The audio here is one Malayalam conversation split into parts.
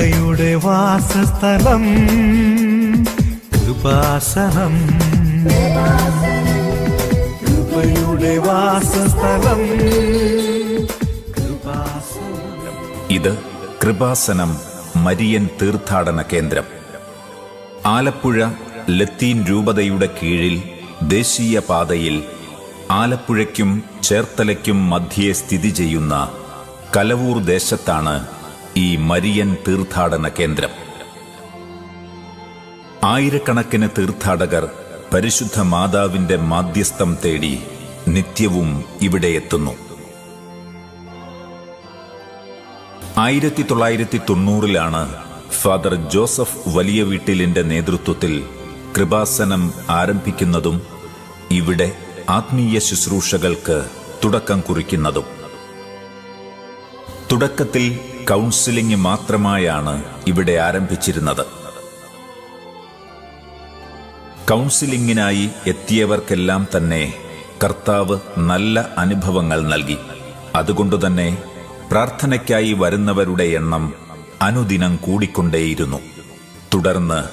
യുടെ വാസസ്ഥലം കൃപാസനം. കൃപയുടെ വാസസ്ഥലം ഇത് കൃപാസനം മരിയൻ തീർത്ഥാടന കേന്ദ്രം. ആലപ്പുഴ ലത്തീൻ രൂപതയുടെ കീഴിൽ ദേശീയ പാതയിൽ ആലപ്പുഴയ്ക്കും ചേർത്തലയ്ക്കും മധ്യേ സ്ഥിതി ചെയ്യുന്ന കലവൂർ ദേശത്താണ് ഈ മരിയൻ തീർത്ഥാടന കേന്ദ്രം. ആയിരക്കണക്കിന് തീർത്ഥാടകർ പരിശുദ്ധ മാതാവിന്റെ മാധ്യസ്ഥം തേടി നിത്യവും ഇവിടെ എത്തുന്നു. ആയിരത്തി തൊള്ളായിരത്തി തൊണ്ണൂറിലാണ് ഫാദർ ജോസഫ് വലിയ വീട്ടിലിന്റെ നേതൃത്വത്തിൽ കൃപാസനം ആരംഭിക്കുന്നതും ഇവിടെ ആത്മീയ ശുശ്രൂഷകൾക്ക് തുടക്കം കുറിക്കുന്നതും. തുടക്കത്തിൽ കൗൺസിലിംഗ് മാത്രമായാണ് ഇവിടെ ആരംഭിച്ചിരുന്നത്. കൗൺസിലിംഗിനായി എത്തിയവർക്കെല്ലാം തന്നെ കർത്താവ് നല്ല അനുഭവങ്ങൾ നൽകി. അതുകൊണ്ടുതന്നെ പ്രാർത്ഥനയ്ക്കായി വരുന്നവരുടെ എണ്ണം അനുദിനം കൂടിക്കൊണ്ടേയിരുന്നു. തുടർന്ന്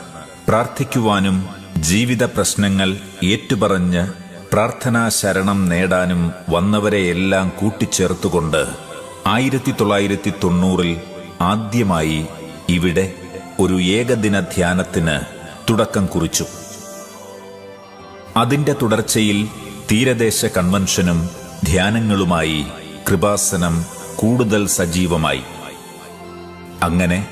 പ്രാർത്ഥിക്കുവാനും ജീവിത പ്രശ്നങ്ങൾ ഏറ്റുപറഞ്ഞ് പ്രാർത്ഥനാ ശരണം നേടാനും വന്നവരെയെല്ലാം കൂട്ടിച്ചേർത്തുകൊണ്ട് ആയിരത്തി തൊള്ളായിരത്തി തൊണ്ണൂറിൽ ആദ്യമായി ഇവിടെ ഒരു ഏകദിന ധ്യാനത്തിന് തുടക്കം കുറിച്ചു. അതിന്റെ തുടർച്ചയിൽ തീരദേശ കൺവെൻഷനും ധ്യാനങ്ങളുമായി കൃപാസനം കൂടുതൽ സജീവമായി. അങ്ങനെ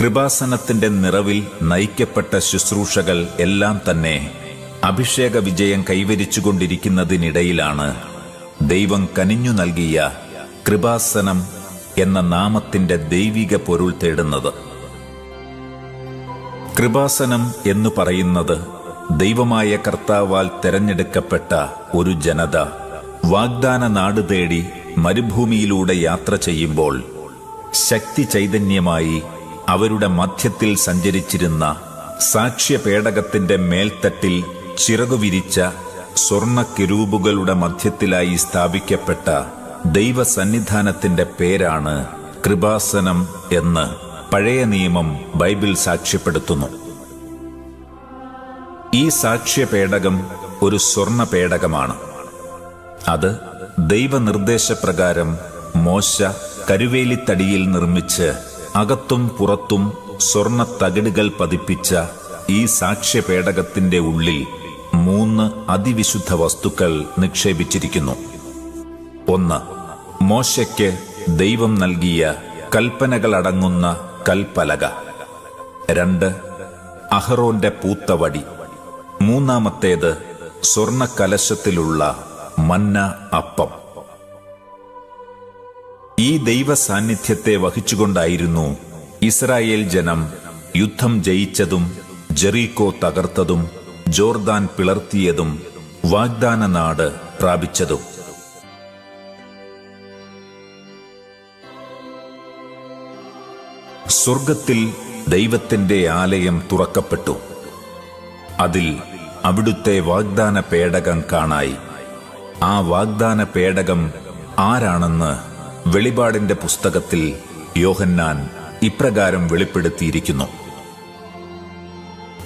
കൃപാസനത്തിന്റെ നിറവിൽ നയിക്കപ്പെട്ട ശുശ്രൂഷകൾ എല്ലാം തന്നെ അഭിഷേക വിജയം കൈവരിച്ചുകൊണ്ടിരിക്കുന്നതിനിടയിലാണ് ദൈവം കനിഞ്ഞു നൽകിയ കൃപാസനം എന്ന നാമത്തിന്റെ ദൈവിക പൊരുൾ തേടുന്നത്. കൃപാസനം എന്നു പറയുന്നത് ദൈവമായ കർത്താവാൽ തെരഞ്ഞെടുക്കപ്പെട്ട ഒരു ജനത വാഗ്ദാന നാട് തേടി മരുഭൂമിയിലൂടെ യാത്ര ചെയ്യുമ്പോൾ ശക്തി ചൈതന്യമായി അവരുടെ മധ്യത്തിൽ സഞ്ചരിച്ചിരുന്ന സാക്ഷ്യപേടകത്തിന്റെ മേൽത്തട്ടിൽ ചിറകുവിരിച്ച സ്വർണ കിരൂപുകളുടെ മധ്യത്തിലായി സ്ഥാപിക്കപ്പെട്ട ദൈവസന്നിധാനത്തിന്റെ പേരാണ് കൃപാസനം എന്ന് പഴയ നിയമം ബൈബിൾ സാക്ഷ്യപ്പെടുത്തുന്നു. ഈ സാക്ഷ്യ പേടകം ഒരു സ്വർണ പേടകമാണ് അത് ദൈവനിർദ്ദേശപ്രകാരം മോശ കരുവേലിത്തടിയിൽ നിർമ്മിച്ച് അകത്തും പുറത്തും സ്വർണ തകിടുകൾ പതിപ്പിച്ച ഈ സാക്ഷ്യ പേടകത്തിന്റെ ഉള്ളിൽ മൂന്ന് അതിവിശുദ്ധ വസ്തുക്കൾ നിക്ഷേപിച്ചിരിക്കുന്നു. ഒന്ന്. മോശയ്ക്ക് ദൈവം നൽകിയ കൽപ്പനകളടങ്ങുന്ന കൽപ്പലക. രണ്ട്. അഹറോന്റെ പൂത്തവടി മൂന്നാമത്തേത് സ്വർണക്കലശത്തിലുള്ള മന്ന അപ്പം. ഈ ദൈവ സാന്നിധ്യത്തെ വഹിച്ചുകൊണ്ടായിരുന്നു ഇസ്രായേൽ ജനം യുദ്ധം ജയിച്ചതും ജെറീക്കോ തകർത്തതും ജോർദാൻ പിളർത്തിയതും വാഗ്ദാന നാട് പ്രാപിച്ചതും. സ്വർഗത്തിൽ ദൈവത്തിന്റെ ആലയം തുറക്കപ്പെട്ടു. അതിൽ അവിടുത്തെ വാഗ്ദാന പേടകം കാണായി. ആ വാഗ്ദാന പേടകം ആരാണെന്ന് വെളിപാടിന്റെ പുസ്തകത്തിൽ യോഹന്നാൻ ഇപ്രകാരം വെളിപ്പെടുത്തിയിരിക്കുന്നു.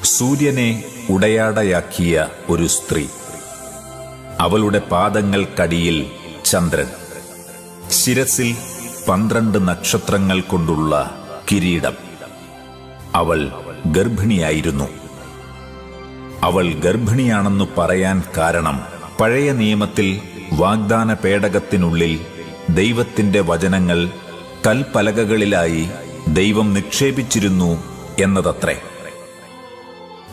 സൂര്യനെ ഉടയാടയാക്കിയ ഒരു സ്ത്രീ. അവളുടെ പാദങ്ങൾക്കടിയിൽ ചന്ദ്രൻ. ശിരസിൽ പന്ത്രണ്ട് നക്ഷത്രങ്ങൾ കൊണ്ടുള്ള കിരീടം. അവൾ ഗർഭിണിയായിരുന്നു. അവൾ ഗർഭിണിയാണെന്ന് പറയാൻ കാരണം പഴയ നിയമത്തിൽ വാഗ്ദാന പേടകത്തിനുള്ളിൽ ദൈവത്തിന്റെ വചനങ്ങൾ കൽപ്പലകകളിലായി ദൈവം നിക്ഷേപിച്ചിരുന്നു എന്നതത്രേ.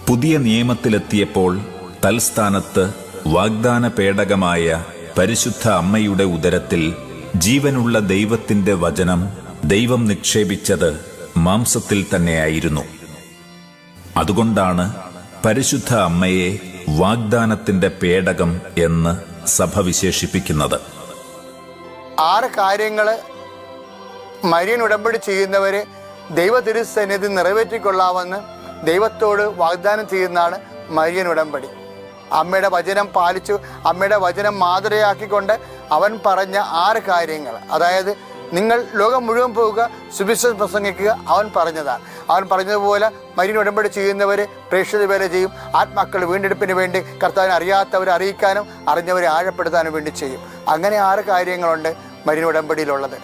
പുതിയ നിയമത്തിലെത്തിയപ്പോൾ തൽസ്ഥാനത്ത് വാഗ്ദാന പേടകമായ പരിശുദ്ധ അമ്മയുടെ ഉദരത്തിൽ ജീവനുള്ള ദൈവത്തിന്റെ വചനം ദൈവം നിക്ഷേപിച്ചത് മാംസത്തിൽ തന്നെയായിരുന്നു. അതുകൊണ്ടാണ് പരിശുദ്ധ അമ്മയെ വാഗ്ദാനത്തിന്റെ പേടകം എന്ന് സഭ വിശേഷിപ്പിക്കുന്നത്. ആറ് കാര്യങ്ങൾ മരിയൻ ഉടമ്പടി ചെയ്യുന്നവര് ദൈവ തിരുസന്നിധി നിറവേറ്റിക്കൊള്ളാമെന്ന് ദൈവത്തോട് വാഗ്ദാനം ചെയ്യുന്നതാണ് മരിയൻ ഉടമ്പടി. അമ്മയുടെ വചനം പാലിച്ചു അമ്മയുടെ വചനം മാതൃയാക്കിക്കൊണ്ട് അവൻ പറഞ്ഞ ആറ് കാര്യങ്ങൾ അതായത് നിങ്ങൾ ലോകം മുഴുവൻ പോവുക സുവിശേഷം പ്രസംഗിക്കുക അവൻ പറഞ്ഞതാണ് അവൻ പറഞ്ഞതുപോലെ മരിയൻ ഉടമ്പടി ചെയ്യുന്നവർ പ്രേക്ഷിത വേല ചെയ്യും. ആത്മാക്കൾ വീണ്ടെടുപ്പിന് വേണ്ടി കർത്താവിനെ അറിയാത്തവരെ അറിയിക്കാനും അറിഞ്ഞവരെ ആഴപ്പെടുത്താനും വേണ്ടി ചെയ്യും. അങ്ങനെ ആറ് കാര്യങ്ങളുണ്ട് മരിയൻ ഉടമ്പടിയിലുള്ളത്.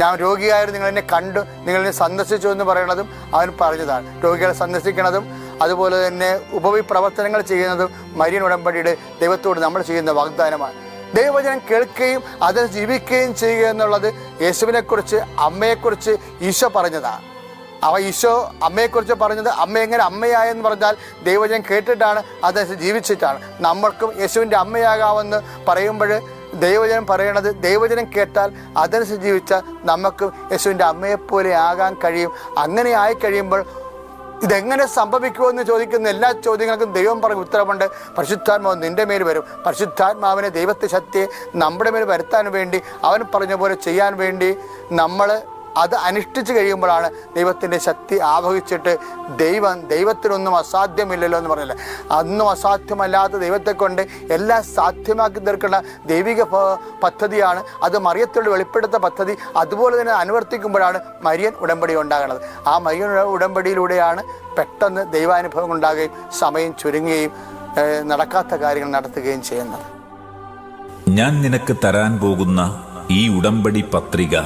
ഞാൻ രോഗിയായിരുന്നു നിങ്ങൾ എന്നെ കണ്ടു നിങ്ങൾ എന്നെ സന്ദർശിച്ചു എന്ന് പറയുന്നതും അവൻ പറഞ്ഞതാണ്. രോഗികളെ സന്ദർശിക്കുന്നതും അതുപോലെ തന്നെ ഉപവിപ്രവർത്തനങ്ങൾ ചെയ്യുന്നതും മരിയൻ ഉടമ്പടിയുടെ ദൈവത്തോട് നമ്മൾ ചെയ്യുന്ന വാഗ്ദാനമാണ്. ദൈവവചനം കേൾക്കുകയും അതിൽ ജീവിക്കുകയും ചെയ്യുക എന്നുള്ളത് യേശുവിനെക്കുറിച്ച് അമ്മയെക്കുറിച്ച് ഈശോ പറഞ്ഞതാണ് അവ ഈശോ അമ്മയെക്കുറിച്ച് പറഞ്ഞത് അമ്മ എങ്ങനെ അമ്മയായെന്ന് പറഞ്ഞാൽ ദൈവജനം കേട്ടിട്ടാണ് അതനുസരിച്ച് ജീവിച്ചിട്ടാണ്. നമ്മൾക്കും യേശുവിന്റെ അമ്മയാകാമെന്ന് പറയുമ്പോൾ ദൈവജനം പറയണത് ദൈവജനം കേട്ടാൽ അതനുസരിച്ച് ജീവിച്ചാൽ നമുക്കും യേശുവിന്റെ അമ്മയെപ്പോലെ ആകാൻ കഴിയും. അങ്ങനെ ആയി കഴിയുമ്പോൾ ഇതെങ്ങനെ സംഭവിക്കുമെന്ന് ചോദിക്കുന്ന എല്ലാ ചോദ്യങ്ങൾക്കും ദൈവം പറഞ്ഞ ഉത്തരവുണ്ട്. പരിശുദ്ധാത്മാവ് നിന്റെ മേൽ വരും. പരിശുദ്ധാത്മാവിനെ ദൈവത്തെ ശക്തിയെ നമ്മുടെ മേൽ വരുത്താൻ വേണ്ടി അവൻ പറഞ്ഞ പോലെ ചെയ്യാൻ വേണ്ടി നമ്മൾ അത് അനുഷ്ഠിച്ചു കഴിയുമ്പോഴാണ് ദൈവത്തിന്റെ ശക്തി ആവഹിച്ചിട്ട് ദൈവം ദൈവത്തിനൊന്നും അസാധ്യമില്ലല്ലോ എന്ന് പറഞ്ഞില്ല അന്നും അസാധ്യമല്ലാത്ത ദൈവത്തെ കൊണ്ട് എല്ലാം സാധ്യമാക്കി തീർക്കേണ്ട ദൈവിക പദ്ധതിയാണ്. അത് മറിയത്തോട് വെളിപ്പെടുത്ത പദ്ധതി. അതുപോലെ തന്നെ അനുവർത്തിക്കുമ്പോഴാണ് മരിയൻ ഉടമ്പടി ഉണ്ടാകുന്നത്. ആ മരിയൻ ഉടമ്പടിയിലൂടെയാണ് പെട്ടെന്ന് ദൈവാനുഭവം ഉണ്ടാകുകയും സമയം ചുരുങ്ങുകയും നടക്കാത്ത കാര്യങ്ങൾ നടത്തുകയും ചെയ്യുന്നത്. ഞാൻ നിനക്ക് തരാൻ പോകുന്ന ഈ ഉടമ്പടി പത്രിക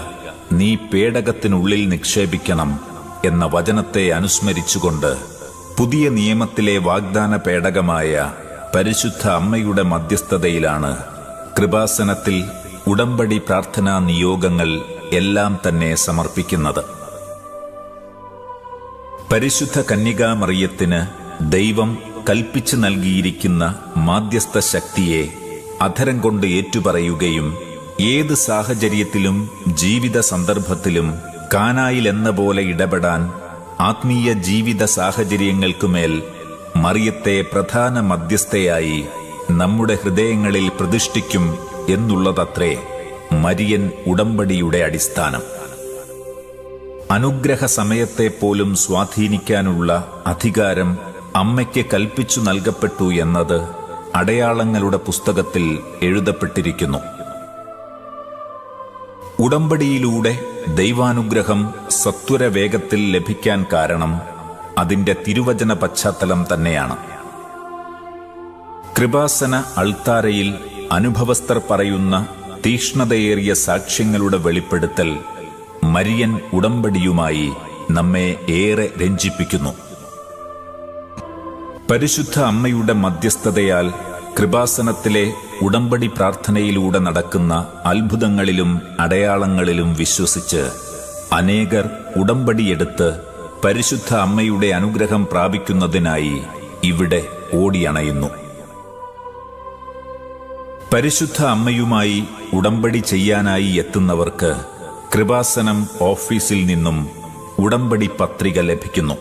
നീ പേടകത്തിനുള്ളിൽ നിക്ഷേപിക്കണം എന്ന വചനത്തെ അനുസ്മരിച്ചുകൊണ്ട് പുതിയ നിയമത്തിലെ വാഗ്ദാന പേടകമായ പരിശുദ്ധ അമ്മയുടെ മധ്യസ്ഥതയിലാണ് കൃപാസനത്തിൽ ഉടമ്പടി പ്രാർത്ഥനാ നിയോഗങ്ങൾ എല്ലാം തന്നെ സമർപ്പിക്കുന്നത്. പരിശുദ്ധ കന്യകാമറിയത്തിന് ദൈവം കൽപ്പിച്ചു നൽകിയിരിക്കുന്ന മാധ്യസ്ഥ ശക്തിയെ അധരം കൊണ്ട് ഏറ്റുപറയുകയും ഏത് സാഹചര്യത്തിലും ജീവിത സന്ദർഭത്തിലും കാനായിൽ എന്ന പോലെ ഇടപെടാൻ ആത്മീയ ജീവിത സാഹചര്യങ്ങൾക്കുമേൽ മറിയത്തെ പ്രധാന മധ്യസ്ഥയായി നമ്മുടെ ഹൃദയങ്ങളിൽ പ്രതിഷ്ഠിക്കും എന്നുള്ളതത്രേ മരിയൻ ഉടമ്പടിയുടെ അടിസ്ഥാനം. അനുഗ്രഹ സമയത്തെ പോലും സ്വാധീനിക്കാനുള്ള അധികാരം അമ്മയ്ക്ക് കൽപ്പിച്ചു നൽകപ്പെട്ടു എന്നത് അടയാളങ്ങളുടെ പുസ്തകത്തിൽ എഴുതപ്പെട്ടിരിക്കുന്നു. ഉടമ്പടിയിലൂടെ ദൈവാനുഗ്രഹം സത്വര വേഗത്തിൽ ലഭിക്കാൻ കാരണം അതിന്റെ തിരുവചന പശ്ചാത്തലം തന്നെയാണ്. കൃപാസന അൾത്താരയിൽ അനുഭവസ്ഥർ പറയുന്ന തീക്ഷ്ണതയേറിയ സാക്ഷ്യങ്ങളുടെ വെളിപ്പെടുത്തൽ മരിയൻ ഉടമ്പടിയുമായി നമ്മെ ഏറെ രഞ്ജിപ്പിക്കുന്നു. പരിശുദ്ധ അമ്മയുടെ മധ്യസ്ഥതയാൽ കൃപാസനത്തിലെ ഉടമ്പടി പ്രാർത്ഥനയിലൂടെ നടക്കുന്ന അത്ഭുതങ്ങളിലും അടയാളങ്ങളിലും വിശ്വസിച്ച് അനേകർ ഉടമ്പടിയെടുത്ത് പരിശുദ്ധ അമ്മയുടെ അനുഗ്രഹം പ്രാപിക്കുന്നതിനായി ഇവിടെ ഓടിയണയുന്നു. പരിശുദ്ധ അമ്മയുമായി ഉടമ്പടി ചെയ്യാനായി എത്തുന്നവർക്ക് കൃപാസനം ഓഫീസിൽ നിന്നും ഉടമ്പടി പത്രിക ലഭിക്കുന്നു.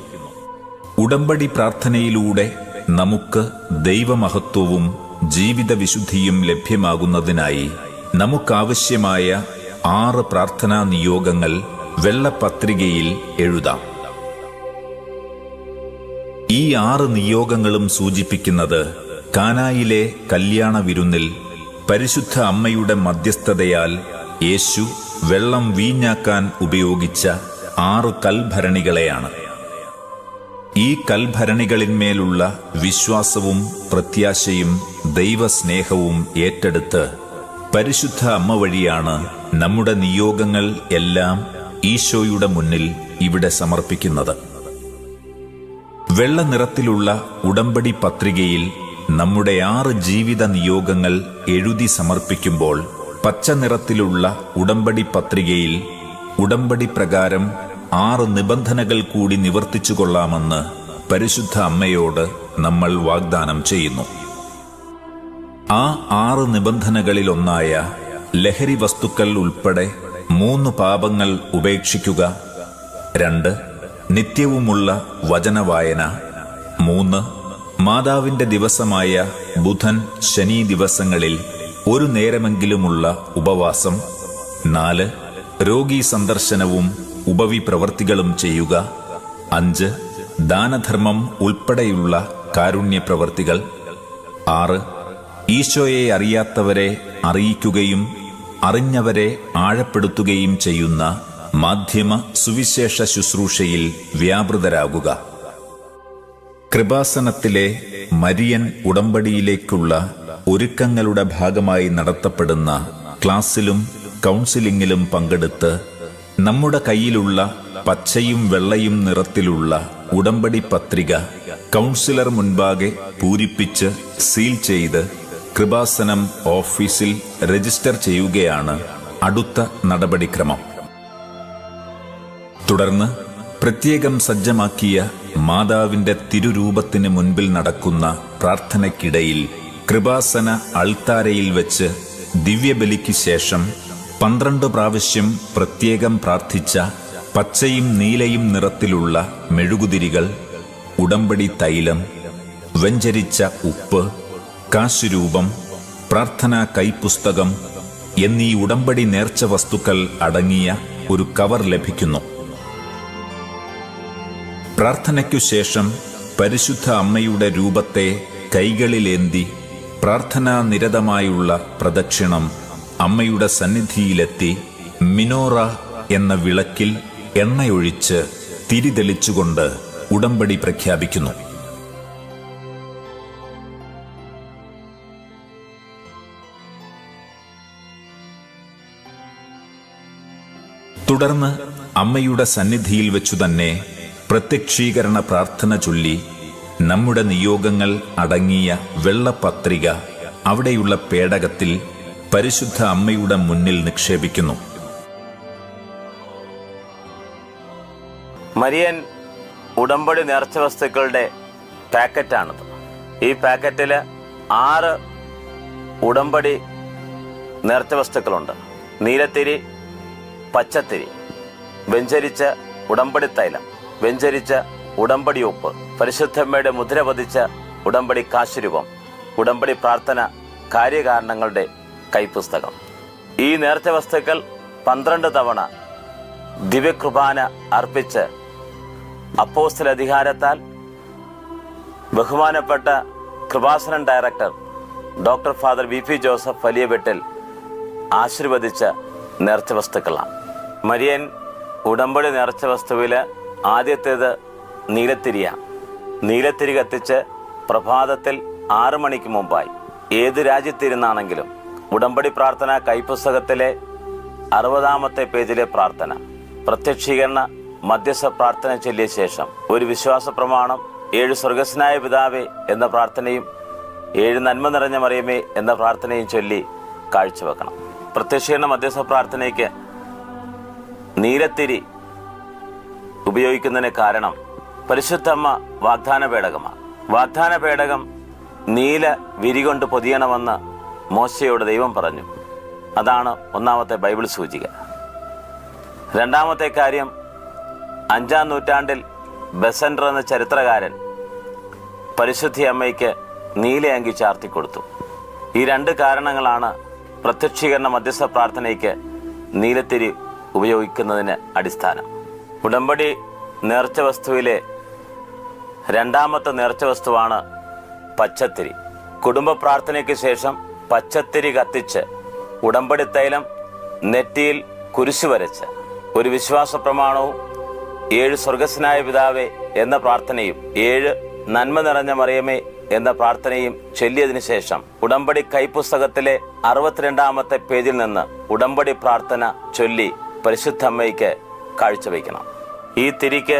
ഉടമ്പടി പ്രാർത്ഥനയിലൂടെ നമുക്ക് ദൈവമഹത്വവും ജീവിത വിശുദ്ധിയും ലഭ്യമാകുന്നതിനായി നമുക്കാവശ്യമായ ആറ് പ്രാർത്ഥനാ നിയോഗങ്ങൾ വെള്ളപത്രികയിൽ എഴുതാം. ഈ ആറ് നിയോഗങ്ങളും സൂചിപ്പിക്കുന്നത് കാനായിലെ കല്യാണ വിരുന്നിൽ പരിശുദ്ധ അമ്മയുടെ മധ്യസ്ഥതയാൽ യേശു വെള്ളം വീഞ്ഞാക്കാൻ ഉപയോഗിച്ച ആറ് കൽഭരണികളെയാണ്. ഈ കൽഭരണികളിന്മേലുള്ള വിശ്വാസവും പ്രത്യാശയും ദൈവസ്നേഹവും ഏറ്റെടുത്ത് പരിശുദ്ധ അമ്മ വഴിയാണ് നമ്മുടെ നിയോഗങ്ങൾ എല്ലാം ഈശോയുടെ മുന്നിൽ ഇവിടെ സമർപ്പിക്കുന്നത്. വെള്ള നിറത്തിലുള്ള ഉടമ്പടി പത്രികയിൽ നമ്മുടെ ആറ് ജീവിത നിയോഗങ്ങൾ എഴുതി സമർപ്പിക്കുമ്പോൾ പച്ച നിറത്തിലുള്ള ഉടമ്പടി പത്രികയിൽ ഉടമ്പടി പ്രകാരം ആറ് നിബന്ധനകൾ കൂടി നിവർത്തിച്ചു കൊള്ളാമെന്ന് പരിശുദ്ധ അമ്മയോട് നമ്മൾ വാഗ്ദാനം ചെയ്യുന്നു. ആ ആറ് നിബന്ധനകളിലൊന്നായ ലഹരി വസ്തുക്കൾ ഉൾപ്പെടെ മൂന്ന് പാപങ്ങൾ ഉപേക്ഷിക്കുക രണ്ട് നിത്യവുമുള്ള വചനവായന മൂന്ന് മാതാവിന്റെ ദിവസമായ ബുധൻ ശനി ദിവസങ്ങളിൽ ഒരു നേരമെങ്കിലുമുള്ള ഉപവാസം നാല് രോഗീ സന്ദർശനവും ഉപവി പ്രവർത്തികളും ചെയ്യുക. അഞ്ച് ദാനധർമ്മം ഉൾപ്പെടെയുള്ള കാരുണ്യപ്രവർത്തികൾ. ആറ് ഈശോയെ അറിയാത്തവരെ അറിയിക്കുകയും അറിഞ്ഞവരെ ആഴപ്പെടുത്തുകയും ചെയ്യുന്ന മാധ്യമ സുവിശേഷ ശുശ്രൂഷയിൽ വ്യാപൃതരാകുക. കൃപാസനത്തിലെ മരിയൻ ഉടമ്പടിയിലേക്കുള്ള ഒരുക്കങ്ങളുടെ ഭാഗമായി നടത്തപ്പെടുന്ന ക്ലാസ്സിലും കൗൺസിലിംഗിലും പങ്കെടുത്ത് നമ്മുടെ കയ്യിലുള്ള പച്ചയും വെള്ളയും നിറത്തിലുള്ള ഉടമ്പടി പത്രിക കൗൺസിലർ മുൻപാകെ പൂരിപ്പിച്ച് സീൽ ചെയ്ത് കൃപാസനം ഓഫീസിൽ രജിസ്റ്റർ ചെയ്യുകയാണ് അടുത്ത നടപടിക്രമം. തുടർന്ന് പ്രത്യേകം സജ്ജമാക്കിയ മാതാവിന്റെ തിരുരൂപത്തിന് മുൻപിൽ നടക്കുന്ന പ്രാർത്ഥനയ്ക്കിടയിൽ കൃപാസന അൾത്താരയിൽ വെച്ച് ദിവ്യബലിക്ക് ശേഷം പന്ത്രണ്ട് പ്രാവശ്യം പ്രത്യേകം പ്രാർത്ഥിച്ച പച്ചയും നീലയും നിറത്തിലുള്ള മെഴുകുതിരികൾ ഉടമ്പടി തൈലം വെഞ്ചരിച്ച ഉപ്പ് കാശുരൂപം പ്രാർത്ഥനാ കൈപ്പുസ്തകം എന്നീ ഉടമ്പടി നേർച്ച വസ്തുക്കൾ അടങ്ങിയ ഒരു കവർ ലഭിക്കുന്നു. പ്രാർത്ഥനയ്ക്കു ശേഷം പരിശുദ്ധ അമ്മയുടെ രൂപത്തെ കൈകളിലേന്തി പ്രാർത്ഥനാ നിരതമായുള്ള പ്രദക്ഷിണം അമ്മയുടെ സന്നിധിയിലെത്തി മിനോറ എന്ന വിളക്കിൽ എണ്ണയൊഴിച്ച് തിരിതെളിച്ചുകൊണ്ട് ഉടമ്പടി പ്രഖ്യാപിക്കുന്നു. തുടർന്ന് അമ്മയുടെ സന്നിധിയിൽ വെച്ചു തന്നെ പ്രത്യക്ഷീകരണ പ്രാർത്ഥന ചൊല്ലി നമ്മുടെ നിയോഗങ്ങൾ അടങ്ങിയ വെള്ളപത്രിക അവിടെയുള്ള പേടകത്തിൽ പരിശുദ്ധ അമ്മയുടെ മുന്നിൽ നിക്ഷേപിക്കുന്നു. മരിയൻ ഉടമ്പടി നേർച്ച വസ്തുക്കളുടെ പാക്കറ്റാണിത്. ഈ പാക്കറ്റിൽ ആറ് ഉടമ്പടി നേർച്ച വസ്തുക്കളുണ്ട്. നീലത്തിരി പച്ചത്തിരി വെഞ്ചരിച്ച ഉടമ്പടി തൈലം വെഞ്ചരിച്ച ഉടമ്പടി ഉപ്പ് പരിശുദ്ധമ്മയുടെ മുദ്ര പതിച്ച ഉടമ്പടി കാശുരൂപം ഉടമ്പടി പ്രാർത്ഥന കാര്യകാരണങ്ങളുടെ കൈപ്പുസ്തകം. ഈ നേർച്ച വസ്തുക്കൾ പന്ത്രണ്ട് തവണ ദിവ്യകൃപാന അർപ്പിച്ച് അപ്പോസ്റ്റൽ അധികാരത്താൽ ബഹുമാനപ്പെട്ട Kripasanam director doctor father V P Joseph Valiyavettil ആശീർവദിച്ച നേർച്ച വസ്തുക്കളാണ്. മരിയൻ ഉടമ്പടി നേർച്ച വസ്തുവിൽ ആദ്യത്തേത് നീലത്തിരിയാണ് നീലത്തിരി കത്തിച്ച് പ്രഭാതത്തിൽ ആറു മണിക്ക് മുമ്പായി. ഏത് രാജ്യത്തിരുന്നാണെങ്കിലും ഉടമ്പടി പ്രാർത്ഥന കൈപുസ്തകത്തിലെ അറുപതാമത്തെ പേജിലെ പ്രാർത്ഥന. പ്രത്യക്ഷീകരണ മധ്യസ്ഥ പ്രാർത്ഥന ചൊല്ലിയ ശേഷം ഒരു വിശ്വാസ പ്രമാണം ഏഴ് സ്വർഗസ്നായ പിതാവേ എന്ന പ്രാർത്ഥനയും ഏഴ് നന്മ നിറഞ്ഞ മറിയമേ എന്ന പ്രാർത്ഥനയും ചൊല്ലി കാഴ്ചവെക്കണം പ്രത്യക്ഷീകരണ മധ്യസ്ഥ പ്രാർത്ഥനയ്ക്ക് നീലത്തിരി ഉപയോഗിക്കുന്നതിന് കാരണം പരിശുദ്ധമ്മ വാഗ്ദാന പേടകമാണ് വാഗ്ദാന പേടകം നീല വിരികൊണ്ട് പൊതിയണമെന്ന് മോശയോട് ദൈവം പറഞ്ഞു. അതാണ് ഒന്നാമത്തെ ബൈബിൾ സൂചിക. രണ്ടാമത്തെ കാര്യം അഞ്ചാം നൂറ്റാണ്ടിൽ ബസൻഡർ എന്ന ചരിത്രകാരൻ പരിശുദ്ധി അമ്മയ്ക്ക് നീലയങ്കി ചാർത്തിക്കൊടുത്തു ഈ രണ്ട് കാരണങ്ങളാണ് പ്രത്യക്ഷീകരണ മധ്യസ്ഥ പ്രാർത്ഥനയ്ക്ക് നീലത്തിരി ഉപയോഗിക്കുന്നതിന് അടിസ്ഥാനം. ഉടമ്പടി നേർച്ച വസ്തുവിലെ രണ്ടാമത്തെ നേർച്ച വസ്തുവാണ് പച്ചത്തിരി. കുടുംബ പ്രാർത്ഥനയ്ക്ക് ശേഷം പച്ചത്തിരി കത്തിച്ച് ഉടമ്പടി തൈലം നെറ്റിയിൽ കുരിശു വരച്ച് ഒരു വിശ്വാസ പ്രമാണവും ഏഴ് സ്വർഗസ്നായ പിതാവേ എന്ന പ്രാർത്ഥനയും ഏഴ് നന്മ നിറഞ്ഞ മറിയമേ എന്ന പ്രാർത്ഥനയും ചൊല്ലിയതിനു ശേഷം ഉടമ്പടി കൈപ്പുസ്തകത്തിലെ അറുപത്തിരണ്ടാമത്തെ പേജിൽ നിന്ന് ഉടമ്പടി പ്രാർത്ഥന ചൊല്ലി പരിശുദ്ധമ്മയ്ക്ക് കാഴ്ചവെക്കണം ഈ തിരിക്ക്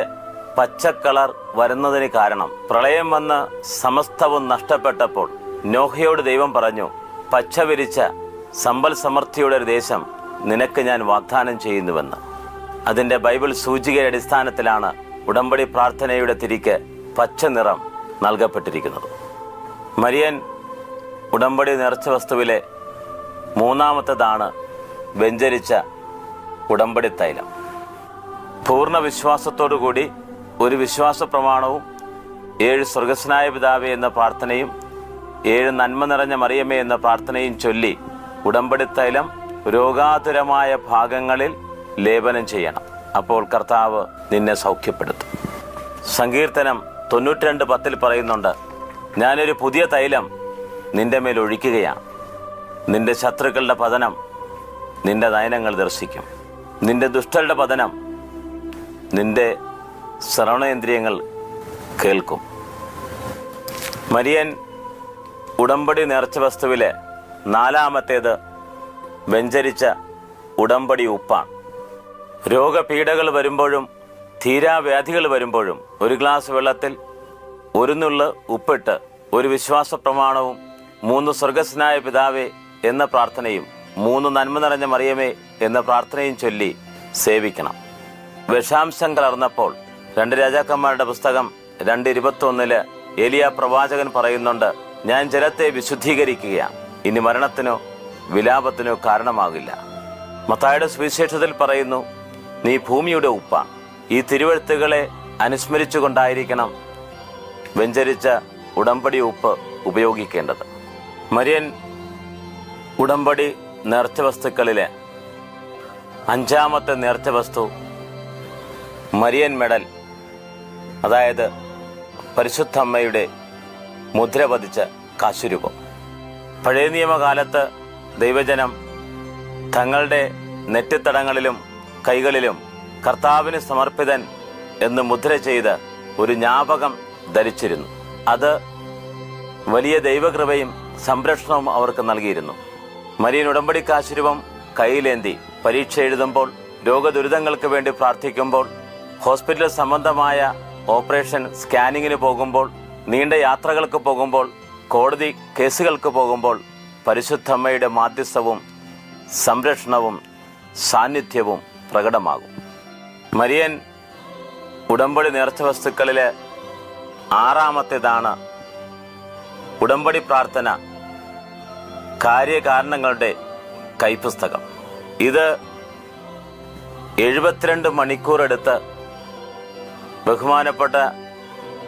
പച്ചക്കളർ കളർ വരുന്നതിന് കാരണം പ്രളയം വന്ന് സമസ്തവും നഷ്ടപ്പെട്ടപ്പോൾ നോഹയോട് ദൈവം പറഞ്ഞു പച്ച വിരിച്ച സമ്പൽ സമൃദ്ധിയുടെ ഒരു ദേശം നിനക്ക് ഞാൻ വാഗ്ദാനം ചെയ്യുന്നുവെന്ന്. അതിന്റെ ബൈബിൾ സൂചികയുടെ അടിസ്ഥാനത്തിലാണ് ഉടമ്പടി പ്രാർത്ഥനയുടെ തിരിക്ക് പച്ച നിറം നൽകപ്പെട്ടിരിക്കുന്നത്. മരിയൻ ഉടമ്പടി നിറച്ച വസ്തുവിലെ മൂന്നാമത്തേതാണ് വ്യഞ്ചരിച്ച ഉടമ്പടി തൈലം. പൂർണ വിശ്വാസത്തോടുകൂടി ഒരു വിശ്വാസ പ്രമാണവും ഏഴ് സ്വർഗസ്നായ പിതാവേ എന്ന പ്രാർത്ഥനയും ഏഴ് നന്മ നിറഞ്ഞ മറിയമേ എന്ന പ്രാർത്ഥനയും ചൊല്ലി ഉടമ്പടി തൈലം രോഗാതുരമായ ഭാഗങ്ങളിൽ ലേപനം ചെയ്യണം. അപ്പോൾ കർത്താവ് നിന്നെ സൗഖ്യപ്പെടുത്തും. സങ്കീർത്തനം തൊണ്ണൂറ്റിരണ്ട് പത്തിൽ പറയുന്നുണ്ട് ഞാനൊരു പുതിയ തൈലം നിന്റെ മേൽ ഒഴിക്കുകയാണ്. നിന്റെ ശത്രുക്കളുടെ പതനം നിന്റെ നയനങ്ങൾ ദർശിക്കും. നിന്റെ ദുഷ്ടരുടെ പതനം നിന്റെ ശ്രവണേന്ദ്രിയങ്ങൾ കേൾക്കും. മരിയൻ ഉടമ്പടി നേർച്ച വസ്തുവിലെ നാലാമത്തേത് വെഞ്ചരിച്ച ഉടമ്പടി ഉപ്പാണ്. രോഗപീഠകൾ വരുമ്പോഴും തീരാവ്യാധികൾ വരുമ്പോഴും ഒരു ഗ്ലാസ് വെള്ളത്തിൽ ഒരു നുള്ള് ഉപ്പിട്ട് ഒരു വിശ്വാസ പ്രമാണവും മൂന്ന് സ്വർഗസ്നായ പിതാവേ എന്ന പ്രാർത്ഥനയും മൂന്ന് നന്മ നിറഞ്ഞ മറിയമേ എന്ന പ്രാർത്ഥനയും ചൊല്ലി സേവിക്കണം. വിഷാംശം കലർന്നപ്പോൾ രണ്ട് രാജാക്കന്മാരുടെ പുസ്തകം രണ്ട് ഇരുപത്തൊന്നിൽ ഏലിയ പ്രവാചകൻ പറയുന്നുണ്ട് ഞാൻ ജലത്തെ വിശുദ്ധീകരിക്കുകയാണ് ഇനി മരണത്തിനോ വിലാപത്തിനോ കാരണമാകില്ല. മത്തായുടെ സുവിശേഷത്തിൽ പറയുന്നു നീ ഭൂമിയുടെ ഉപ്പ. ഈ തിരുവഴുത്തുകളെ അനുസ്മരിച്ചുകൊണ്ടായിരിക്കണം വെഞ്ചരിച്ച ഉടമ്പടി ഉപ്പ് ഉപയോഗിക്കേണ്ടത്. മരിയൻ ഉടമ്പടി നേർച്ച വസ്തുക്കളിലെ അഞ്ചാമത്തെ നേർച്ച വസ്തു മരിയൻ മെഡൽ അതായത് പരിശുദ്ധ അമ്മയുടെ മുദ്ര പതിച്ച കാശുരൂപം. പഴയ നിയമകാലത്ത് ദൈവജനം തങ്ങളുടെ നെറ്റിത്തടങ്ങളിലും കൈകളിലും കർത്താവിന് സമർപ്പിതൻ എന്ന് മുദ്ര ചെയ്ത് ഒരു ജ്ഞാപകം ധരിച്ചിരുന്നു. അത് വലിയ ദൈവകൃപയും സംരക്ഷണവും അവർക്ക് നൽകിയിരുന്നു. മരിയൻ ഉടമ്പടി കാശുരൂപം കയ്യിലേന്തി പരീക്ഷ എഴുതുമ്പോൾ രോഗദുരിതങ്ങൾക്ക് വേണ്ടി പ്രാർത്ഥിക്കുമ്പോൾ ഹോസ്പിറ്റൽ സംബന്ധമായ ഓപ്പറേഷൻ സ്കാനിങ്ങിന് പോകുമ്പോൾ നീണ്ട യാത്രകൾക്ക് പോകുമ്പോൾ കോടതി കേസുകൾക്ക് പോകുമ്പോൾ പരിശുദ്ധമ്മയുടെ മാധ്യസ്ഥവും സംരക്ഷണവും സാന്നിധ്യവും പ്രകടമാകും. മരിയൻ ഉടമ്പടി നേർച്ച വസ്തുക്കളിലെ ആറാമത്തേതാണ് ഉടമ്പടി പ്രാർത്ഥന കാര്യകാരണങ്ങളുടെ കൈപുസ്തകം ഇത് എഴുപത്തിരണ്ട് മണിക്കൂർ എടുത്ത് ബഹുമാനപ്പെട്ട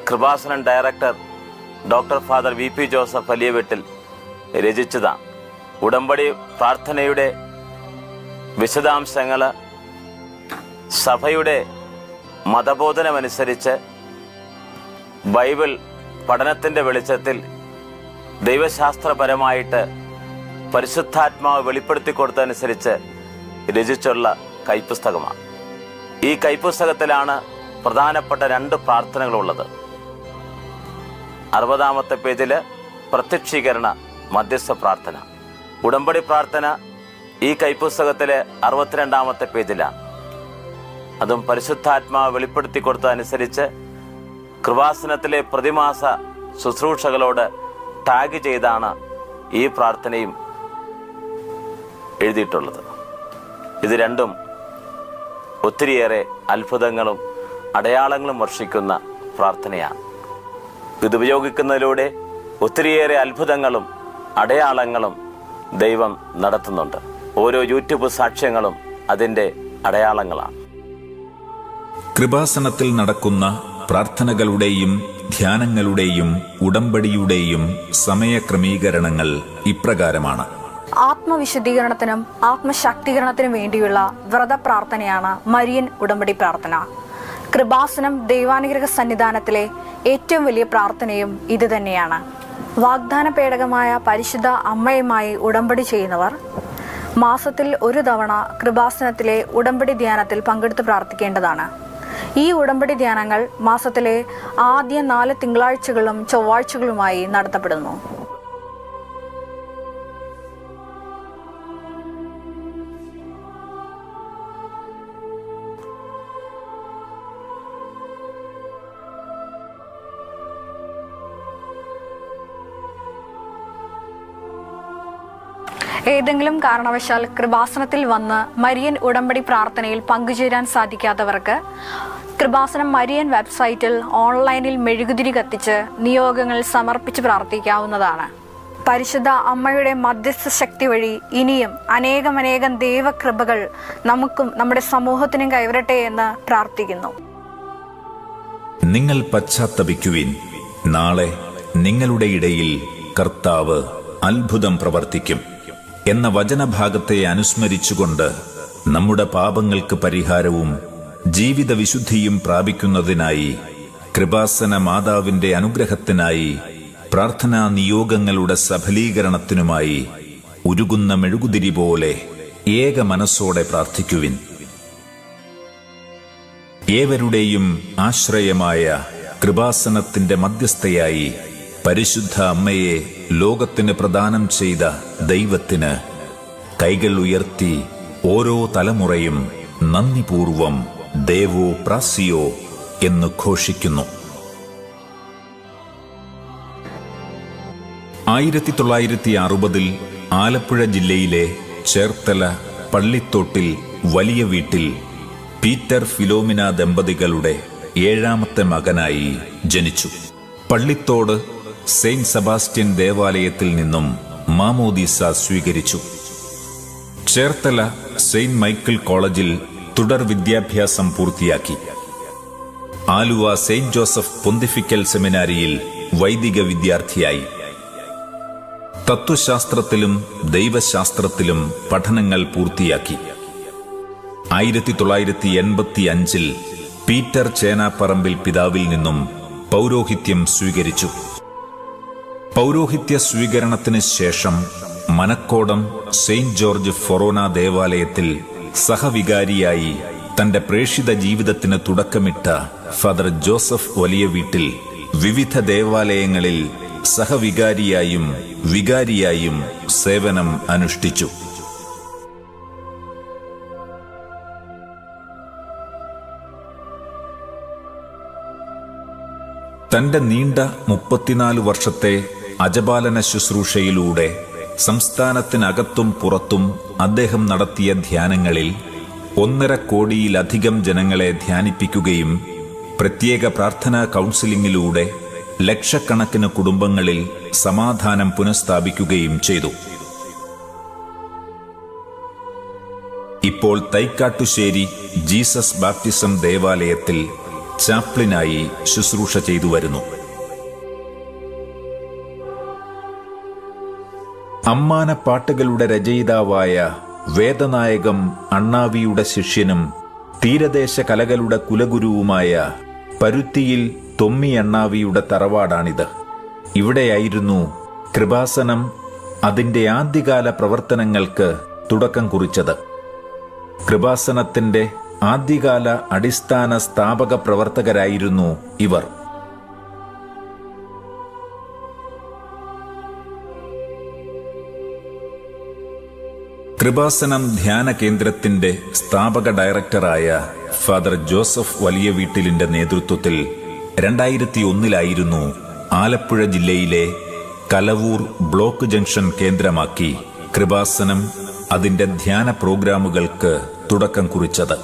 Kripasanam director doctor father V P Joseph Aliyavettil രചിച്ചതാണ് ഉടമ്പടി പ്രാർത്ഥനയുടെ വിശദാംശങ്ങൾ സഭയുടെ മതബോധനമനുസരിച്ച് ബൈബിൾ പഠനത്തിന്റെ വെളിച്ചത്തിൽ ദൈവശാസ്ത്രപരമായിട്ട് പരിശുദ്ധാത്മാവ് വെളിപ്പെടുത്തി കൊടുത്തതനുസരിച്ച് രചിച്ചുള്ള കൈപ്പുസ്തകമാണ് ഈ കൈപ്പുസ്തകത്തിലാണ് പ്രധാനപ്പെട്ട രണ്ട് പ്രാർത്ഥനകളുള്ളത്. അറുപതാമത്തെ പേജിൽ പ്രത്യക്ഷീകരണ മധ്യസ്ഥ പ്രാർത്ഥന. ഉടമ്പടി പ്രാർത്ഥന ഈ കൈപ്പുസ്തകത്തിലെ അറുപത്തിരണ്ടാമത്തെ പേജിലാണ്. അതും പരിശുദ്ധാത്മാവ് വെളിപ്പെടുത്തി കൊടുത്തതനുസരിച്ച് കൃപാസനത്തിലെ പ്രതിമാസ ശുശ്രൂഷകളോട് ടാഗ് ചെയ്താണ് ഈ പ്രാർത്ഥനയും എഴുതിയിട്ടുള്ളത്. ഇത് രണ്ടും ഒത്തിരിയേറെ അത്ഭുതങ്ങളും അടയാളങ്ങളും വർഷിക്കുന്ന പ്രാർത്ഥനയാണ്. ഇത് ഉപയോഗിക്കുന്നതിലൂടെ ഒത്തിരിയേറെ അത്ഭുതങ്ങളും അടയാളങ്ങളും ദൈവം നടത്തുന്നുണ്ട്. ഓരോ യൂട്യൂബ് സാക്ഷ്യങ്ങളും അതിന്റെ അടയാളങ്ങളാണ്. കൃപാസനത്തിൽ നടക്കുന്ന പ്രാർത്ഥനകളുടെയും ധ്യാനങ്ങളുടെയും ഉടമ്പടിയുടെയും സമയക്രമീകരണങ്ങൾ ഇപ്രകാരമാണ്. ആത്മവിശുദ്ധീകരണത്തിനും ആത്മശാക്തീകരണത്തിനും വേണ്ടിയുള്ള വ്രത പ്രാർത്ഥനയാണ് മരിയൻ ഉടമ്പടി പ്രാർത്ഥന. കൃപാസനം ദൈവാനുഗ്രഹ സന്നിധാനത്തിലെ ഏറ്റവും വലിയ പ്രാർത്ഥനയും ഇത് തന്നെയാണ്. വാഗ്ദാന പേടകമായ പരിശുദ്ധ അമ്മയുമായി ഉടമ്പടി ചെയ്യുന്നവർ മാസത്തിൽ ഒരു തവണ കൃപാസനത്തിലെ ഉടമ്പടി ധ്യാനത്തിൽ പങ്കെടുത്ത് പ്രാർത്ഥിക്കേണ്ടതാണ്. ഈ ഉടമ്പടി ധ്യാനങ്ങൾ മാസത്തിലെ ആദ്യ നാല് തിങ്കളാഴ്ചകളും ചൊവ്വാഴ്ചകളുമായി നടത്തപ്പെടുന്നു. ഏതെങ്കിലും കാരണവശാൽ കൃപാസനത്തിൽ വന്ന് മരിയൻ ഉടമ്പടി പ്രാർത്ഥനയിൽ പങ്കുചേരാൻ സാധിക്കാത്തവർക്ക് കൃപാസനം മരിയൻ വെബ്സൈറ്റിൽ ഓൺലൈനിൽ മെഴുകുതിരി കത്തിച്ച് നിയോഗങ്ങൾ സമർപ്പിച്ച് പ്രാർത്ഥിക്കാവുന്നതാണ്. പരിശുദ്ധ അമ്മയുടെ മധ്യസ്ഥ ശക്തി വഴി ഇനിയും അനേകമനേകം ദൈവകൃപകൾ നമുക്കും നമ്മുടെ സമൂഹത്തിനും കൈവരട്ടെ എന്ന് പ്രാർത്ഥിക്കുന്നു. നിങ്ങൾ പശ്ചാത്തപിക്കുവിൻ. നാളെ നിങ്ങളുടെ ഇടയിൽ കർത്താവ് അത്ഭുതം പ്രവർത്തിക്കും. എന്ന വചനഭാഗത്തെ അനുസ്മരിച്ചുകൊണ്ട് നമ്മുടെ പാപങ്ങൾക്ക് പരിഹാരവും ജീവിത വിശുദ്ധിയും പ്രാപിക്കുന്നതിനായി കൃപാസന മാതാവിന്റെ അനുഗ്രഹത്തിനായി പ്രാർത്ഥനാ നിയോഗങ്ങളുടെ സഫലീകരണത്തിനുമായി ഉരുകുന്ന മെഴുകുതിരി പോലെ ഏക മനസ്സോടെ പ്രാർത്ഥിക്കുവിൻ. ഏവരുടെയും ആശ്രയമായ കൃപാസനത്തിന്റെ മധ്യസ്ഥയായി പരിശുദ്ധ അമ്മയെ ലോകത്തിന് പ്രദാനം ചെയ്ത ദൈവത്തിന് കൈകൾ ഉയർത്തി ഓരോ തലമുറയും നന്ദിപൂർവം ദേവോ പ്രാസിയോ എന്ന് ഘോഷിക്കുന്നു. ആയിരത്തി തൊള്ളായിരത്തി അറുപതിൽ ആലപ്പുഴ ജില്ലയിലെ ചേർത്തല പള്ളിത്തോട്ടിൽ വലിയ വീട്ടിൽ പീറ്റർ ഫിലോമിന ദമ്പതികളുടെ ഏഴാമത്തെ മകനായി ജനിച്ചു. പള്ളിത്തോട് സെയിന്റ് സെബാസ്റ്റ്യൻ ദേവാലയത്തിൽ നിന്നും മാമോദീസ സ്വീകരിച്ചു. ചേർത്തല സെയിന്റ് മൈക്കിൾ കോളേജിൽ തുടർ വിദ്യാഭ്യാസം പൂർത്തിയാക്കി. ആലുവ സെയിന്റ് ജോസഫ് പൊന്തിഫിക്കൽ സെമിനാരിയിൽ വൈദിക വിദ്യാർത്ഥിയായി. തത്വശാസ്ത്രത്തിലും ദൈവശാസ്ത്രത്തിലും പഠനങ്ങൾ പൂർത്തിയാക്കി. ആയിരത്തി തൊള്ളായിരത്തി എൺപത്തി അഞ്ചിൽ പീറ്റർ ചേനാപ്പറമ്പിൽ പിതാവിൽ നിന്നും പൗരോഹിത്യം സ്വീകരിച്ചു. പൗരോഹിത്യ സ്വീകരണത്തിന് ശേഷം മനക്കോടം സെയിന്റ് ജോർജ് ഫൊറോന ദേവാലയത്തിൽ സഹവികാരിയായി തന്റെ പ്രേഷിത ജീവിതത്തിന് തുടക്കമിട്ട ഫാദർ ജോസഫ് വലിയ വീട്ടിൽ വിവിധ ദേവാലയങ്ങളിൽ സഹവികാരിയായും വികാരിയായും സേവനം അനുഷ്ഠിച്ചു. തന്റെ നീണ്ട മുപ്പത്തിനാല് വർഷത്തെ അജപാലന ശുശ്രൂഷയിലൂടെ സംസ്ഥാനത്തിനകത്തും പുറത്തും അദ്ദേഹം നടത്തിയ ധ്യാനങ്ങളിൽ ഒന്നര കോടിയിലധികം ജനങ്ങളെ ധ്യാനിപ്പിക്കുകയും പ്രത്യേക പ്രാർത്ഥനാ കൗൺസിലിംഗിലൂടെ ലക്ഷക്കണക്കിന് കുടുംബങ്ങളിൽ സമാധാനം പുനഃസ്ഥാപിക്കുകയും ചെയ്തു. ഇപ്പോൾ തൈക്കാട്ടുശ്ശേരി ജീസസ് ബാപ്റ്റിസം ദേവാലയത്തിൽ ചാപ്ലിനായി ശുശ്രൂഷ ചെയ്തു വരുന്നു. അമ്മാന പാട്ടുകളുടെ രചയിതാവായ വേദനായകം അണ്ണാവിയുടെ ശിഷ്യനും തീരദേശ കലകളുടെ കുലഗുരുവുമായ പരുത്തിയിൽ തൊമ്മി അണ്ണാവിയുടെ തറവാടാണിത്. ഇവിടെയായിരുന്നു കൃപാസനം അതിന്റെ ആദ്യകാല പ്രവർത്തനങ്ങൾക്ക് തുടക്കം കുറിച്ചത്. കൃപാസനത്തിന്റെ ആദ്യകാല അടിസ്ഥാന സ്ഥാപക പ്രവർത്തകരായിരുന്നു ഇവർ. കൃപാസനം ധ്യാന കേന്ദ്രത്തിന്റെ സ്ഥാപക ഡയറക്ടറായ ഫാദർ ജോസഫ് വലിയ വീട്ടിലിന്റെ നേതൃത്വത്തിൽ രണ്ടായിരത്തി ഒന്നിലായിരുന്നു ആലപ്പുഴ ജില്ലയിലെ കലവൂർ ബ്ലോക്ക് ജംഗ്ഷൻ കേന്ദ്രമാക്കി കൃപാസനം അതിന്റെ ധ്യാന പ്രോഗ്രാമുകൾക്ക് തുടക്കം കുറിച്ചത്.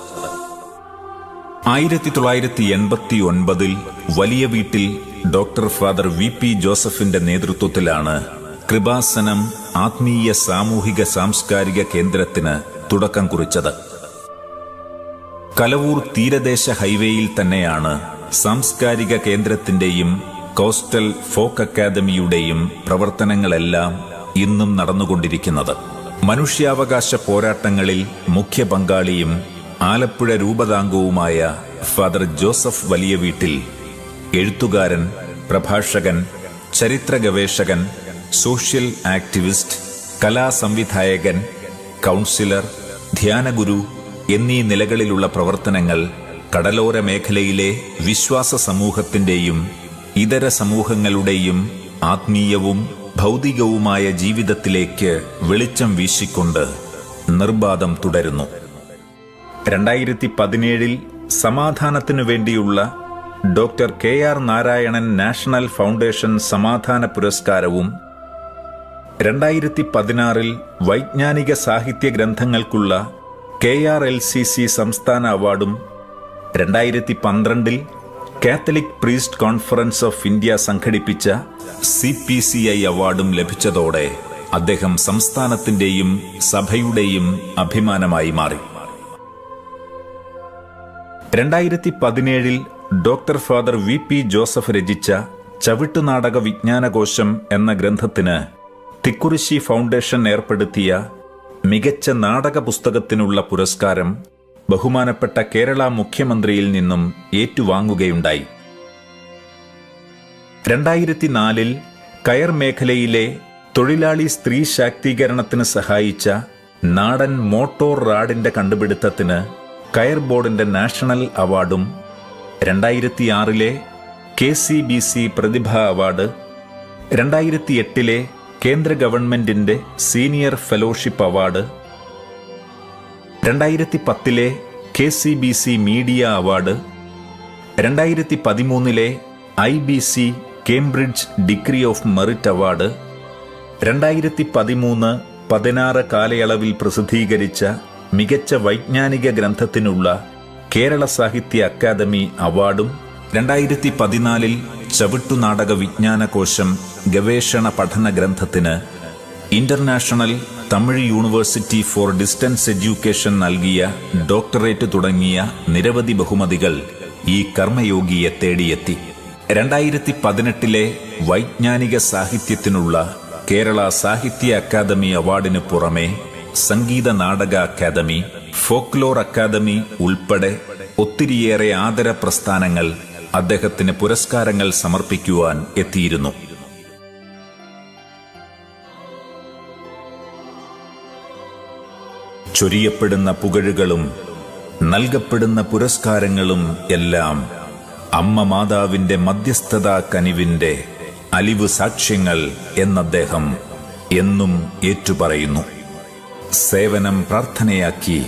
ആയിരത്തി തൊള്ളായിരത്തി എൺപത്തി ഒൻപതിൽ വലിയ വീട്ടിൽ ഡോക്ടർ ഫാദർ വി പി ജോസഫിന്റെ നേതൃത്വത്തിലാണ് കൃപാസനം ആത്മീയ സാമൂഹിക സാംസ്കാരിക കേന്ദ്രത്തിന് തുടക്കം കുറിച്ചത്. കലവൂർ തീരദേശ ഹൈവേയിൽ തന്നെയാണ് സാംസ്കാരിക കേന്ദ്രത്തിന്റെയും കോസ്റ്റൽ ഫോക്ക് അക്കാദമിയുടെയും പ്രവർത്തനങ്ങളെല്ലാം ഇന്നും നടന്നുകൊണ്ടിരിക്കുന്നത്. മനുഷ്യാവകാശ പോരാട്ടങ്ങളിൽ മുഖ്യ പങ്കാളിയും ആലപ്പുഴ രൂപതാംഗവുമായ ഫാദർ ജോസഫ് വലിയ വീട്ടിൽ എഴുത്തുകാരൻ പ്രഭാഷകൻ ചരിത്ര ഗവേഷകൻ സോഷ്യൽ ആക്ടിവിസ്റ്റ് കലാസംവിധായകൻ കൗൺസിലർ ധ്യാനഗുരു എന്നീ നിലകളിലുള്ള പ്രവർത്തനങ്ങൾ കടലോര മേഖലയിലെ വിശ്വാസ സമൂഹത്തിന്റെയും ഇതര സമൂഹങ്ങളുടെയും ആത്മീയവും ഭൗതികവുമായ ജീവിതത്തിലേക്ക് വെളിച്ചം വീശിക്കൊണ്ട് നിർബാധം തുടരുന്നു. രണ്ടായിരത്തി പതിനേഴിൽ സമാധാനത്തിനു വേണ്ടിയുള്ള doctor K R Narayanan national foundation സമാധാന പുരസ്കാരവും രണ്ടായിരത്തി പതിനാറിൽ വൈജ്ഞാനിക സാഹിത്യ ഗ്രന്ഥങ്ങൾക്കുള്ള K R L C C സംസ്ഥാന അവാർഡും രണ്ടായിരത്തി പന്ത്രണ്ടിൽ Catholic priest conference of India സംഘടിപ്പിച്ച സി പി സി ഐ അവാർഡും ലഭിച്ചതോടെ അദ്ദേഹം സംസ്ഥാനത്തിന്റെയും സഭയുടെയും അഭിമാനമായി മാറി. രണ്ടായിരത്തി പതിനേഴിൽ doctor father V P Joseph രചിച്ച ചവിട്ടുനാടക വിജ്ഞാനകോശം എന്ന ഗ്രന്ഥത്തിന് തിക്കുറിശി ഫൗണ്ടേഷൻ ഏർപ്പെടുത്തിയ മികച്ച നാടക പുസ്തകത്തിനുള്ള പുരസ്കാരം ബഹുമാനപ്പെട്ട കേരള മുഖ്യമന്ത്രിയിൽ നിന്നും ഏറ്റുവാങ്ങുകയുണ്ടായി. രണ്ടായിരത്തി നാലിൽ കയർ മേഖലയിലെ തൊഴിലാളി സ്ത്രീ ശാക്തീകരണത്തിന് സഹായിച്ച നാടൻ മോട്ടോർ റാഡിന്റെ കണ്ടുപിടുത്തത്തിന് കയർ ബോർഡിന്റെ നാഷണൽ അവാർഡും രണ്ടായിരത്തി ആറിലെ കെ സി ബി സി പ്രതിഭ അവാർഡ് രണ്ടായിരത്തി എട്ടിലെ കേന്ദ്ര ഗവൺമെന്റിന്റെ സീനിയർ ഫെലോഷിപ്പ് അവാർഡ് രണ്ടായിരത്തി പത്തിലെ K C B C media award രണ്ടായിരത്തി പതിമൂന്നിലെ I B C Cambridge degree of merit award രണ്ടായിരത്തി പതിമൂന്ന് പതിനാറ് കാലയളവിൽ പ്രസിദ്ധീകരിച്ച മികച്ച വൈജ്ഞാനിക ഗ്രന്ഥത്തിനുള്ള കേരള സാഹിത്യ അക്കാദമി അവാർഡും രണ്ടായിരത്തി പതിനാലിൽ ചവിട്ടുനാടക വിജ്ഞാനകോശം ഗവേഷണ പഠന ഗ്രന്ഥത്തിന് international Tamil university for distance education നൽകിയ ഡോക്ടറേറ്റ് തുടങ്ങിയ നിരവധി ബഹുമതികൾ ഈ കർമ്മയോഗിയെ തേടിയെത്തി. രണ്ടായിരത്തി പതിനെട്ടിലെ വൈജ്ഞാനിക സാഹിത്യത്തിനുള്ള കേരള സാഹിത്യ അക്കാദമി അവാർഡിനു പുറമെ Sangeetha Nataka academy folklore academy ഉൾപ്പെടെ ഒത്തിരിയേറെ ആദര പ്രസ്ഥാനങ്ങൾ അദ്ദേഹത്തിന് പുരസ്കാരങ്ങൾ സമർപ്പിക്കുവാൻ എത്തിയിരുന്നു. ചൊരിയപ്പെടുന്ന പുകഴുകളും നൽകപ്പെടുന്ന പുരസ്കാരങ്ങളും എല്ലാം അമ്മ മാതാവിന്റെ മധ്യസ്ഥതാ കനിവിന്റെ അലിവ് സാക്ഷ്യങ്ങൾ എന്നദ്ദേഹം എന്നും ഏറ്റുപറയുന്നു. സേവനം പ്രാർത്ഥനയാക്കി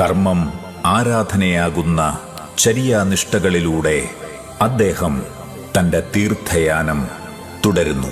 കർമ്മം ആരാധനയാകുന്ന ചര്യാനിഷ്ഠകളിലൂടെ അദ്ദേഹം തന്റെ തീർത്ഥയാനം തുടരുന്നു.